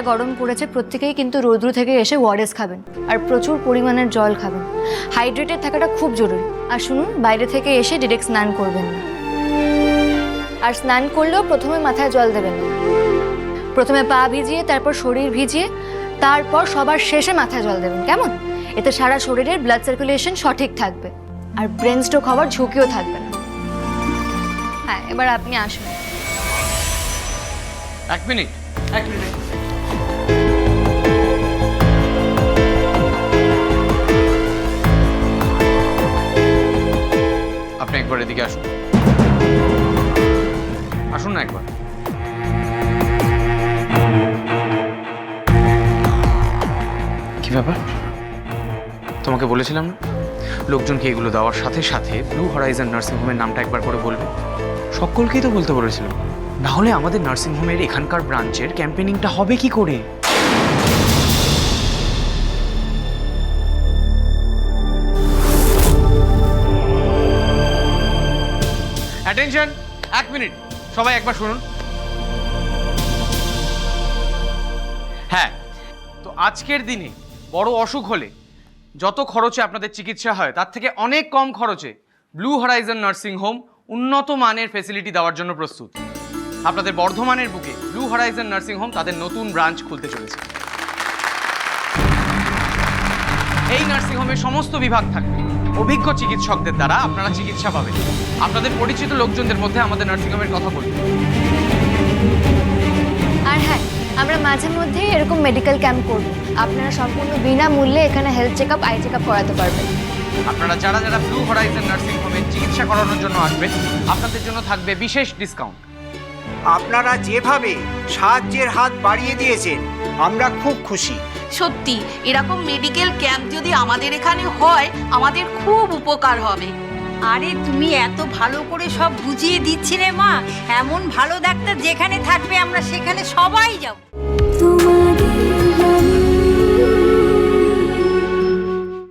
গরম পড়েছে প্রত্যেকেই কিন্তু রৌদ্র থেকে এসে ওয়ারেস খাবেন। আর প্রচুর পরিমাণের জল খাবেন। হাইড্রেটেড থাকাটা খুব জরুরি। আর শুনুন বাইরে থেকে এসে ডিরেক্ট স্নান করবেন না। আর স্নান করলেও প্রথমে মাথায় জল দেবেন না। প্রথমে পা ভিজিয়ে তারপর শরীর ভিজিয়ে তারপর সবার শেষে মাথায় জল দেবেন। কেমন? এতে সারা শরীরের ব্লাড সার্কুলেশন সঠিক থাকবে। আর ব্রেন স্ট্রোক হওয়ার ঝুঁকিও থাকবে না। হ্যাঁ এবার আপনি আসুন। এক মিনিট। এক মিনিট। এদিকে আসুন। আসুন না একবার। কি ব্যাপার? তোমাকে বলেছিলাম না? লোকজনকে এগুলো দেওয়ার সাথে সাথে ব্লু হরাইজন নার্সিং হোমের নামটা একবার করে বলবে। সকলকেই তো বলতে বলেছিলাম। না হলে আমাদের নার্সিং হোমের এখানকার ব্রাঞ্চের ক্যাম্পেনিংটা হবে কি করে? অ্যাটেনশন এক মিনিট সবাই একবার শুনুন। হ্যাঁ তো আজকের দিনে বড় অসুখ হলে যত খরচে আপনাদের চিকিৎসা হয়, তার থেকে অনেক কম খরচে ব্লু হরাইজন নার্সিং হোম উন্নত মানের ফেসিলিটি দেওয়ার জন্য প্রস্তুত। আপনাদের বর্ধমানের বুকে ব্লু হরাইজন নার্সিং হোম তাদের নতুন ব্রাঞ্চ খুলতে চলেছে। এই নার্সিং হোমে সমস্ত বিভাগ থাকবে। অভিজ্ঞ চিকিৎসকদের দ্বারা আপনারা চিকিৎসা পাবেন। আপনাদের পরিচিত লোকজনদের মধ্যে আমাদের নার্সিং হোমের কথা বলবেন আর হ্যাঁ আমরা মাঝে মধ্যেই এরকম মেডিকেল ক্যাম্প করব। আপনারা সম্পূর্ণ বিনামূল্যে এখানে health check up eye check up করাতে পারবেন। আপনারা যারা যারা ব্লু হরাইজন নার্সিং হোমে চিকিৎসা করানোর জন্য আসবেন আপনাদের জন্য থাকবে বিশেষ ডিসকাউন্ট আপনারা যেভাবে সাহায্যের হাত বাড়িয়ে দিয়েছেন আমরা খুব খুশি। সত্যি, এরকম মেডিকেল ক্যাম্প যদি আমাদের এখানে হয়, আমাদের খুব উপকার হবে। আরে, তুমি এত ভালো করে সব বুঝিয়ে দিচ্ছিলে মা। এমন ভালো ডাক্তার যেখানে থাকবে, আমরা সেখানে সবাই যাব।